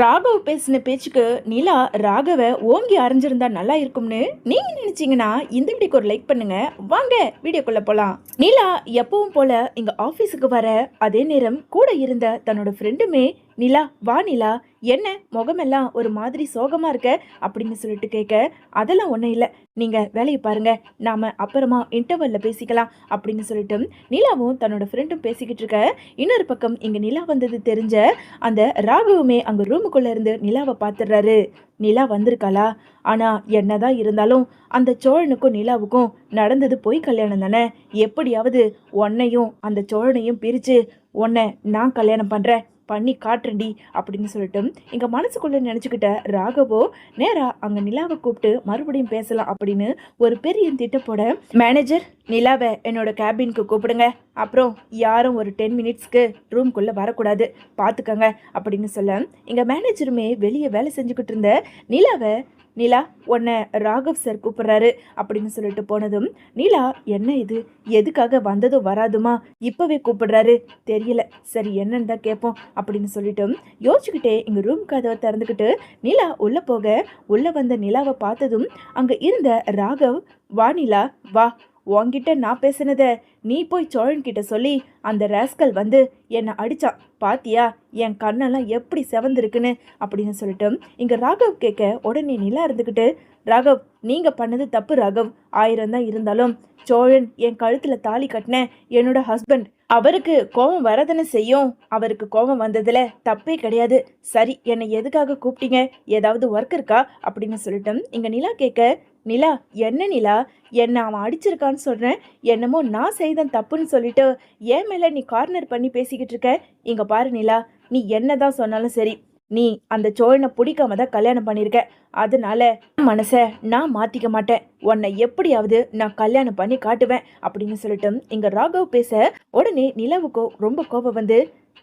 ராகவ் பேசின பேச்சுக்கு நிலா ராகவை ஓங்கி அரைஞ்சிருந்தா நல்லா இருக்கும்னு நீங்க நினைச்சீங்கன்னா இந்த வீடியோக்கு ஒரு லைக் பண்ணுங்க. வாங்க வீடியோக்குள்ள போலாம். நிலா எப்பவும் போல இங்க ஆபீஸுக்கு வர அதே நேரம் கூட இருந்த தன்னோட ஃப்ரெண்டுமே நிலா வா நிலா என்ன முகமெல்லாம் ஒரு மாதிரி சோகமா இருக்க அப்படின்னு சொல்லிட்டு கேட்க அதெல்லாம் ஒன்றும் இல்லை. நீங்க வேலையை பாருங்க. நாம அப்புறமா இன்டர்வல்ல பேசிக்கலாம். அப்படின்னு சொல்லிட்டு நிலாவும் தன்னோட ஃப்ரெண்டும் பேசிக்கிட்டு இருக்க. இன்னொரு பக்கம் இங்க நிலா வந்தது தெரிஞ்ச அந்த ராகுவுமே அங்க ரூமுக்குள்ள இருந்து நிலாவை பார்த்துடுறாரு. நிலா வந்திருக்காளா? ஆனா என்னதான் இருந்தாலும் அந்த சோழனுக்கும் நிலாவுக்கும் நடந்தது பொய் கல்யாணம் தானே? எப்படியாவது உன்னையும் அந்த சோழனையும் பிரிச்சு உன்னை நான் கல்யாணம் பண்றேன். பண்ணி காட்டுறண்டி அப்படின்னு சொல்லிட்டு எங்கள் மனசுக்குள்ளே நினச்சிக்கிட்ட ராகவோ நேராக அங்கே நிலாவை கூப்பிட்டு மறுபடியும் பேசலாம் அப்படின்னு ஒரு பெரிய திட்டப்போட மேனேஜர் நிலாவை என்னோட கேபினுக்கு கூப்பிடுங்க. அப்புறம் யாரும் ஒரு டென் மினிட்ஸ்க்கு ரூம்குள்ளே வரக்கூடாது. பார்த்துக்கங்க அப்படின்னு சொல்ல எங்கள் மேனேஜருமே வெளியே வேலை செஞ்சுக்கிட்டு இருந்த நிலாவை நிலா உன்னை ராகவ் சார் கூப்பிட்றாரு அப்படின்னு சொல்லிட்டு போனதும் நிலா என்ன இது? எதுக்காக வந்ததும் வராதுமா? இப்போவே கூப்பிடுறாரு. தெரியல. சரி என்னன்னு தான் கேட்போம் அப்படின்னு சொல்லிட்டு யோசிச்சுக்கிட்டே இங்கே ரூம் கதவை திறந்துக்கிட்டு நிலா உள்ளே போக. உள்ளே வந்த நிலாவை பார்த்ததும் அங்கே இருந்த ராகவ் வா நிலா வா. உன்கிட்ட நான் பேசினத நீ போய் சோழன்கிட்ட சொல்லி அந்த ரேஸ்கல் வந்து என்னை அடித்தான் பாத்தியா? என் கண்ணெல்லாம் எப்படி செவந்திருக்குன்னு? அப்படின்னு சொல்லிட்டு இங்கே ராகவ் கேட்க உடனே நிலா இருந்துக்கிட்டு ராகவ் நீங்கள் பண்ணது தப்பு ராகவ். ஆயிரம் தான் இருந்தாலும் சோழன் என் கழுத்தில் தாலி கட்டின என்னோட ஹஸ்பண்ட் அவருக்கு கோபம் வரதானே செய்யும்? அவருக்கு கோபம் வந்ததில் தப்பே கிடையாது. சரி என்னை எதுக்காக கூப்பிட்டீங்க? ஏதாவது ஒர்க் இருக்கா? அப்படின்னு சொல்லிட்டு இங்கே நிலா கேட்க நிலா என்ன நிலா? என்னை அவன் அடிச்சிருக்கான்னு சொல்கிறேன் என்னமோ நான் செய்தேன் தப்புன்னு சொல்லிட்டு ஏன் மேலே நீ கார்னர் பண்ணி பேசிக்கிட்டு இருக்க. இங்கே பாரு நிலா நீ என்ன தான் சொன்னாலும் சரி நீ அந்த சோழனை பிடிக்காம தான் கல்யாணம் பண்ணியிருக்க அதனால மனசை நான் மாத்திக்க மாட்டேன். உன்னை எப்படியாவது நான் கல்யாணம் பண்ணி காட்டுவேன் அப்படின்னு சொல்லிட்டு இங்கே ராகவ் பேச உடனே நிலாவுக்கோ ரொம்ப கோபம் வந்து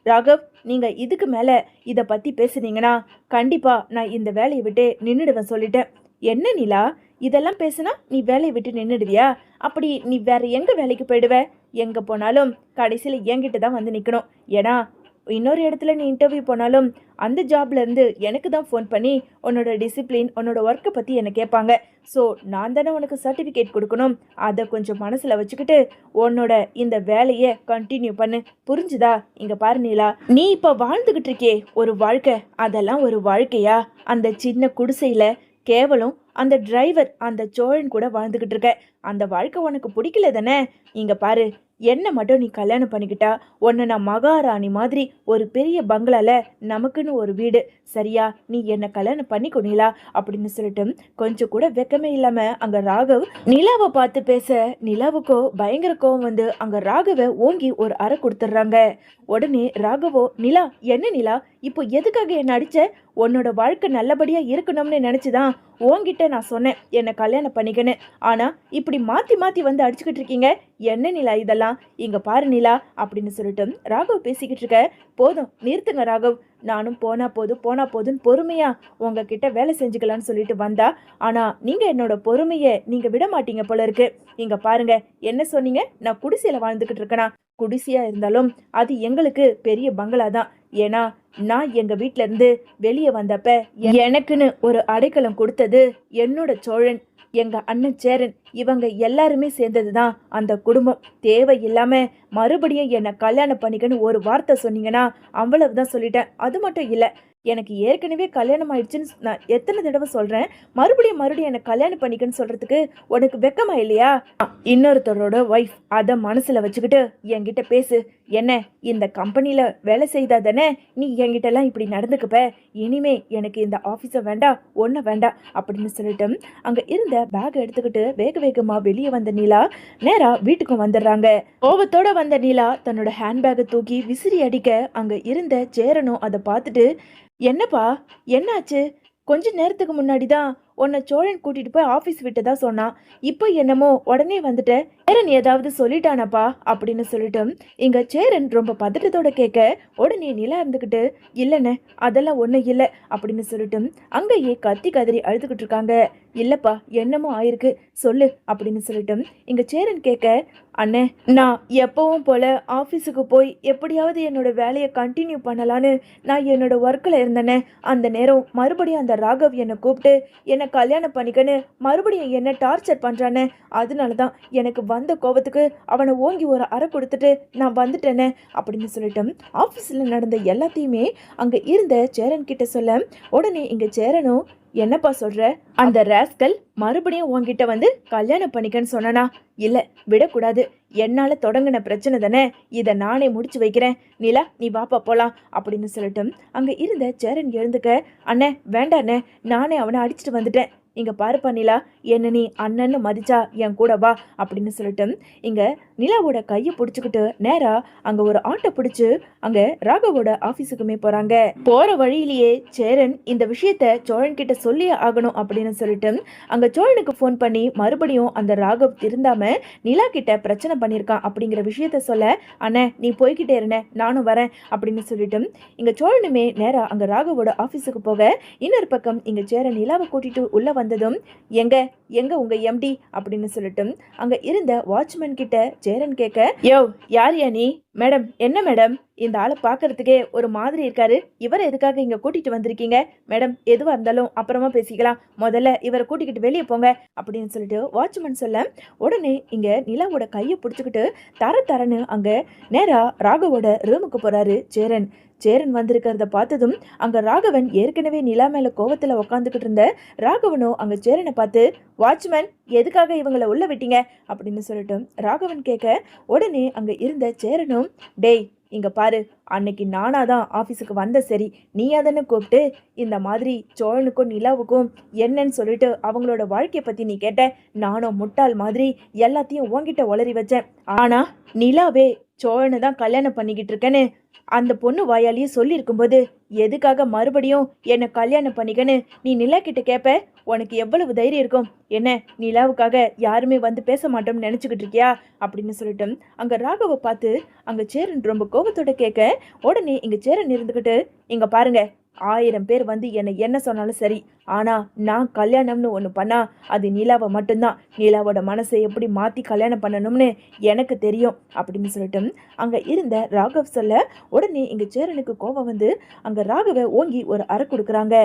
ராகவ் நீங்கள் இதுக்கு மேலே இதை பற்றி பேசுனீங்கன்னா கண்டிப்பாக நான் இந்த வேலையை விட்டு நின்றுடுவேன் சொல்லிட்டேன். என்ன நிலா? இதெல்லாம் பேசுனா நீ வேலையை விட்டு நின்றுடுவியா அப்படி நீ வேற எங்கே வேலைக்கு போயிடுவ? எங்கே போனாலும் கடைசியில் என்கிட்ட தான் வந்து நிற்கணும் ஏன்னா இன்னொரு இடத்துல நீ இன்டர்வியூ போனாலும் அந்த ஜாப்லேருந்து எனக்கு தான் ஃபோன் பண்ணி உன்னோட டிசிப்ளின் உன்னோட ஒர்க்கை பற்றி என்னை கேட்பாங்க. ஸோ நான் தானே உனக்கு சர்டிஃபிகேட் கொடுக்கணும். அதை கொஞ்சம் மனசில் வச்சுக்கிட்டு உன்னோட இந்த வேலையை கண்டினியூ பண்ணு. புரிஞ்சுதா? இங்கே பாரு நீலா. நீ இப்போ வாழ்ந்துக்கிட்டு இருக்கே ஒரு வாழ்க்கை. அதெல்லாம் ஒரு வாழ்க்கையா? அந்த சின்ன குடிசையில் கேவலம் அந்த டிரைவர் அந்த சோழன் கூட வாழ்ந்துக்கிட்டு இருக்க. அந்த வாழ்க்கை உனக்கு பிடிக்கல தானே? இங்கே பாரு என்ன மட்டும் நீ கல்யாணம் பண்ணிக்கிட்டா உன்னை நான் மகாராணி மாதிரி ஒரு பெரிய பங்களால நமக்குன்னு ஒரு வீடு. சரியா நீ என்னை கல்யாணம் பண்ணிக்கொண்டீங்களா அப்படின்னு சொல்லிட்டு கொஞ்சம் கூட வெக்கமே இல்லாமல் அங்கே ராகவ் நிலாவை பார்த்து பேச நிலாவுக்கோ பயங்கர கோவம் வந்து அங்கே ராகவை ஓங்கி ஒரு அறை கொடுத்துட்றாங்க. உடனே ராகவோ நிலா என்ன நிலா? இப்போ எதுக்காக என்னை அடித்த உன்னோட வாழ்க்கை நல்லபடியாக இருக்கணும்னு நினச்சி தான் உன்கிட்ட நான் சொன்னேன் என்னை கல்யாணம் பண்ணிக்கன்னு. ஆனால் இப்படி மாற்றி மாற்றி வந்து அடிச்சுக்கிட்டு இருக்கீங்க. என்ன நிலா இதெல்லாம்? இங்கே பாரு நிலா அப்படின்னு சொல்லிட்டு ராகவ் பேசிக்கிட்டு இருக்க. போதும் நிறுத்துங்க ராகவ். நானும் போனா போதும் போனா போதுன்னு பொறுமையா உங்ககிட்ட வேலை செஞ்சுக்கலான்னு சொல்லிட்டு வந்தா. ஆனா நீங்க என்னோட பொறுமையை நீங்க விட மாட்டீங்க போல இருக்கு. இங்க பாருங்க என்ன சொன்னீங்க? நான் குடிசையில வாழ்ந்துகிட்டு இருக்கேனா? குடிசையா இருந்தாலும் அது எங்களுக்கு பெரிய பங்களா தான் ஏன்னா நான் எங்க வீட்ல இருந்து வெளியே வந்தப்ப எனக்குன்னு ஒரு அடைக்கலம் கொடுத்தது என்னோட சோழன் எங்க அண்ணன் சேரன். இவங்க எல்லாருமே சேர்ந்தது தான் அந்த குடும்பம். தேவையில்லாம மறுபடியும் என்னை கல்யாணம் பண்ணிக்கன்னு ஒரு வார்த்தை சொன்னீங்கன்னா அவ்வளவுதான் சொல்லிட்டேன். அது மட்டும் இல்லை எனக்கு ஏற்கனவே கல்யாணம் ஆயிடுச்சுன்னு நான் எத்தனை தடவை சொல்கிறேன் மறுபடியும் மறுபடியும் என்னை கல்யாணம் பண்ணிக்கன்னு சொல்கிறதுக்கு உனக்கு வெக்கமா இல்லையா? இன்னொருத்தரோட ஒய்ஃப் அதை மனசில் வச்சுக்கிட்டு என்கிட்ட பேசு. என்ன இந்த கம்பெனியில் வேலை செய்தா தானே? நீ என்கிட்டலாம் இப்படி நடந்துக்குப்ப. இனிமே எனக்கு இந்த ஆஃபீஸை வேண்டாம் ஒன்றை வேண்டாம் அப்படின்னு சொல்லிட்டு அங்கே இருந்த பேக் எடுத்துக்கிட்டு வேக வேகமாக வெளியே வந்த நிலா நேராக வீட்டுக்கு வந்துடுறாங்க. கோவத்தோட வந்த நிலா தன்னோட ஹேண்ட்பேக்கை தூக்கி விசிறி அடிக்க அங்கே இருந்த சேரனும் அதை பார்த்துட்டு என்னப்பா? என்னாச்சு? கொஞ்ச நேரத்துக்கு முன்னாடி தான் உன்னை சோழன் கூட்டிட்டு போய் ஆஃபீஸ் விட்டதா சொன்னான் இப்போ என்னமோ உடனே வந்துட்ட சேரன் ஏதாவது சொல்லிட்டானப்பா அப்படின்னு சொல்லிட்டும் இங்க சேரன் ரொம்ப பதட்டத்தோட கேட்க உடனே நிலா இருந்துக்கிட்டு இல்லைண்ணே அதெல்லாம் ஒன்றும் இல்லை அப்படின்னு சொல்லிட்டும் அங்கேயே கத்தி கதறி அழுதுகிட்டு இருக்காங்க. இல்லப்பா என்னமோ ஆயிருக்கு சொல்லு அப்படின்னு சொல்லிட்டும் இங்க சேரன் கேட்க அண்ணே நான் எப்பவும் போல ஆஃபீஸுக்கு போய் எப்படியாவது என்னோட வேலையை கண்டினியூ பண்ணலான்னு நான் என்னோட ஒர்க்கில் இருந்தேனே அந்த நேரம் மறுபடியும் அந்த ராகவ் என்னை கூப்பிட்டு என்னை கல்யாணம் பண்ணிக்கன்னு மறுபடியும் என்ன டார்ச்சர் பண்ணுறான்னு அதனால தான் எனக்கு வந்த கோபத்துக்கு அவனை ஓங்கி ஒரு அறை கொடுத்துட்டு நான் வந்துட்டேனே அப்படின்னு சொல்லிட்டு ஆஃபீஸில் நடந்த எல்லாத்தையுமே அங்கே இருந்த சேரன் கிட்ட சொல்ல உடனே இங்கே சேரனும் என்னப்பா சொல்ற? அந்த ராஸ்கல் மறுபடியும் உன்கிட்ட வந்து கல்யாணம் பண்ணிக்கன்னு சொன்னனா? இல்ல விடக்கூடாது. என்னால தொடங்கின பிரச்சனை தானே? இதை நானே முடிச்சு வைக்கிறேன். நிலா நீ வாப்பா போலாம் அப்படின்னு சொல்லட்டும் அங்க இருந்த சேரன் எழுந்துக்க அண்ணே வேண்டாண்ணே நானே அவனை அடிச்சிட்டு வந்துட்டேன். இங்க பாருப்பா நிலா என்ன நீ அண்ணன்னு மதிச்சா என் கூட வா அப்படின்னு சொல்லிட்டும் இங்க நிலாவோட கையை பிடிச்சிக்கிட்டு நேரா அங்க ஒரு ஆட்டோ பிடிச்சு அங்க ராகவோட ஆபீஸுக்குமே போறாங்க. போற வழியிலேயே சேரன் இந்த விஷயத்த சோழன் கிட்ட சொல்லியே ஆகணும் அப்படின்னு சொல்லிட்டு அங்க சோழனுக்கு ஃபோன் பண்ணி மறுபடியும் அந்த ராகவ் திருந்தாம நிலா கிட்ட பிரச்சனை பண்ணியிருக்கான் அப்படிங்கிற விஷயத்த சொல்ல அண்ணே நீ போய்கிட்டே இருண்ணே நானும் வரேன் அப்படின்னு சொல்லிட்டு இங்க சோழனுமே நேரா அங்க ராகவோட ஆபீஸுக்கு போக இன்னொரு பக்கம் இங்க சேரன் நிலாவை கூட்டிட்டு உள்ள வந்ததும் எங்க எங்க உங்க எம்டி அப்படின்னு சொல்லிட்டு அங்க இருந்த வாட்ச்மேன் கிட்ட ஜெயரன் கேட்க யோ யார் யா நீ? மேடம் என்ன மேடம்? இந்த ஆளை பார்க்கறதுக்கே ஒரு மாதிரி இருக்காரு. இவரை எதுக்காக இங்க கூட்டிட்டு வந்திருக்கீங்க? மேடம் எதுவாக இருந்தாலும் அப்புறமா பேசிக்கலாம். முதல்ல இவரை கூட்டிக்கிட்டு வெளியே போங்க அப்படின்னு சொல்லிட்டு வாட்ச்மேன் சொல்ல உடனே இங்க நிலாவோட கையை பிடிச்சிக்கிட்டு தர தரன்னு அங்க நேரா ராகவோட ரூமுக்கு போறாரு சேரன். சேரன் வந்திருக்கிறத பார்த்ததும் அங்க ராகவன் ஏற்கனவே நிலா மேல கோவத்துல உக்காந்துக்கிட்டு இருந்த ராகவனோ அங்க சேரனை பார்த்து வாட்ச்மேன் எதுக்காக இவங்களை உள்ள விட்டீங்க? அப்படின்னு சொல்லிட்டு ராகவன் கேட்க உடனே அங்க இருந்த சேரனும் டேய் இங்கே பாரு. அன்னைக்கு நானாக தான் ஆஃபீஸுக்கு வந்த சரி நீயா தானே கூப்பிட்டு இந்த மாதிரி சோழனுக்கும் நிலாவுக்கும் என்னன்னு சொல்லிட்டு அவங்களோட வாழ்க்கையை பற்றி நீ கேட்ட நானும் முட்டாள் மாதிரி எல்லாத்தையும் உன்கிட்ட உளறி வச்சேன். ஆனால் நிலாவே சோழனை தான் கல்யாணம் பண்ணிக்கிட்டு இருக்கேன்னு அந்த பொண்ணு வாயாலேயே சொல்லியிருக்கும்போது எதுக்காக மறுபடியும் என்னை கல்யாணம் பண்ணிக்கன்னு நீ நிலா கிட்ட கேட்ப உனக்கு எவ்வளவு தைரியம் இருக்கும்? என்ன நிலாவுக்காக யாருமே வந்து பேச மாட்டோம்னு நினச்சிக்கிட்டு இருக்கியா? அப்படின்னு சொல்லிட்டு அங்கே ராகவை பார்த்து அங்கே சேரன் ரொம்ப கோபத்தோட கேட்க உடனே இங்கே சேரன் இருந்துக்கிட்டு இங்கே பாருங்க ஆயிரம் பேர் வந்து என்னை என்ன சொன்னாலும் சரி ஆனால் நான் கல்யாணம்னு ஒன்று பண்ணால் அது நிலாவை மட்டும்தான். நிலாவோட மனசை எப்படி மாற்றி கல்யாணம் பண்ணணும்னு எனக்கு தெரியும் அப்படின்னு சொல்லிட்டு அங்கே இருந்த ராகவ் சொல்ல உடனே எங்கள் சேரனுக்கு கோபம் வந்து அங்கே ராகவை ஓங்கி ஒரு அறை கொடுக்குறாங்க.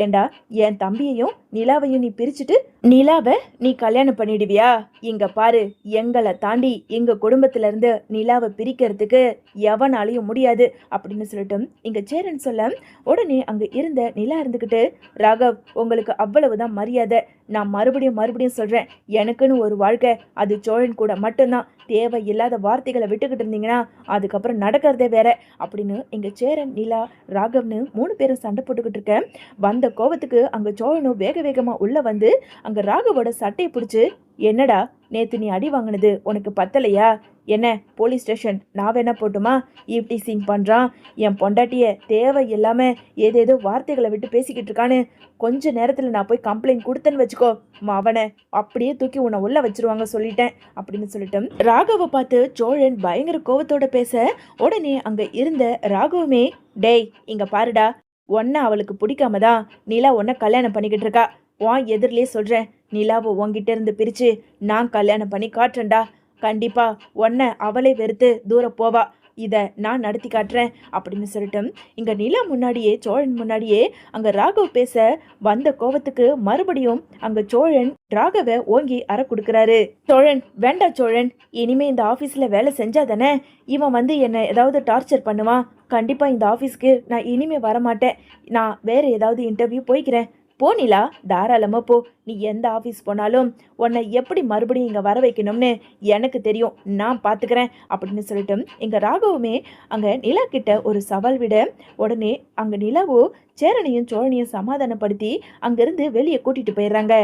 ஏண்டா என் தம்பியையும் நிலாவையும் நீ பிரிச்சுட்டு நிலாவை நீ கல்யாணம் பண்ணிடுவியா? இங்க பாரு எங்களை தாண்டி எங்க குடும்பத்துல இருந்து நிலாவை பிரிக்கிறதுக்கு எவனாலையும் முடியாது அப்படின்னு சொல்லிட்டு இங்க சேரன் சொல்ல உடனே அங்க இருந்த நிலா இருந்துகிட்டு ராகவ் உங்களுக்கு அவ்வளவுதான் மரியாதை. நான் மறுபடியும் மறுபடியும் சொல்கிறேன் எனக்குன்னு ஒரு வாழ்க்கை அது சோழன் கூட மட்டும்தான். தேவையில்லாத வார்த்தைகளை விட்டுக்கிட்டு இருந்தீங்கன்னா அதுக்கப்புறம் நடக்கிறதே வேற. அப்படின்னு எங்கள் சேரன் நிலா ராகவ்னு மூணு பேரும் சண்டை போட்டுக்கிட்டு இருக்கேன். வந்த கோவத்துக்கு அங்கே சோழனும் வேக வேகமாக உள்ளே வந்து அங்கே ராகவோட சட்டையை பிடிச்சி என்னடா நேற்று நீ அடி வாங்கினது உனக்கு பத்தலையா? என்ன போலீஸ் ஸ்டேஷன்? நான் வேணா போட்டுமா? ஈவ்டி சிங் பண்ணுறான் என் பொண்டாட்டிய தேவை இல்லாமல் ஏதேதோ வார்த்தைகளை விட்டு பேசிக்கிட்டு இருக்கான்னு கொஞ்ச நேரத்தில் நான் போய் கம்ப்ளைண்ட் கொடுத்தேன்னு வச்சுக்கோ. அவனை அப்படியே தூக்கி உன்னை உள்ள வச்சிருவாங்க சொல்லிட்டேன் அப்படின்னு சொல்லிட்டேன் ராகவை பார்த்து சோழன் பயங்கர கோவத்தோட பேச உடனே அங்கே இருந்த ராகவமே டேய் இங்கே பாருடா. உன்னை அவளுக்கு பிடிக்காம தான் நீலா ஒன்றை கல்யாணம் பண்ணிக்கிட்டு இருக்கா. உன் எதிரிலே சொல்கிறேன் நிலாவை உன்கிட்ட இருந்து பிரித்து நான் கல்யாணம் பண்ணி காட்டுறேன்டா. கண்டிப்பாக உன்னை அவளை வெறுத்து தூரம் போவா. இதை நான் நடத்தி காட்டுறேன் அப்படின்னு சொல்லிட்டு இங்கே நிலா முன்னாடியே சோழன் முன்னாடியே அங்கே ராகவ் பேச வந்த கோவத்துக்கு மறுபடியும் அங்கே சோழன் ராகவை ஓங்கி அற கொடுக்குறாரு. சோழன் வேண்டாம் சோழன் இனிமே இந்த ஆஃபீஸில் வேலை செஞ்சாதானே இவன் வந்து என்னை ஏதாவது டார்ச்சர் பண்ணுவான். கண்டிப்பாக இந்த ஆஃபீஸ்க்கு நான் இனிமே வரமாட்டேன். நான் வேறு ஏதாவது இன்டர்வியூ போய்க்கிறேன். போ நிலா தாராளமாக போ. நீ எந்த ஆஃபீஸ் போனாலும் உன்னை எப்படி மறுபடியும் இங்கே வர வைக்கணும்னு எனக்கு தெரியும். நான் பார்த்துக்கிறேன் அப்படின்னு சொல்லிட்டு எங்கள் ராகவுமே அங்கே நிலா கிட்ட ஒரு சவால் விட உடனே அங்கே நிலாவோ சேரனையும் சோழனையும் சமாதானப்படுத்தி அங்கேருந்து வெளியே கூட்டிகிட்டு போயிடுறாங்க.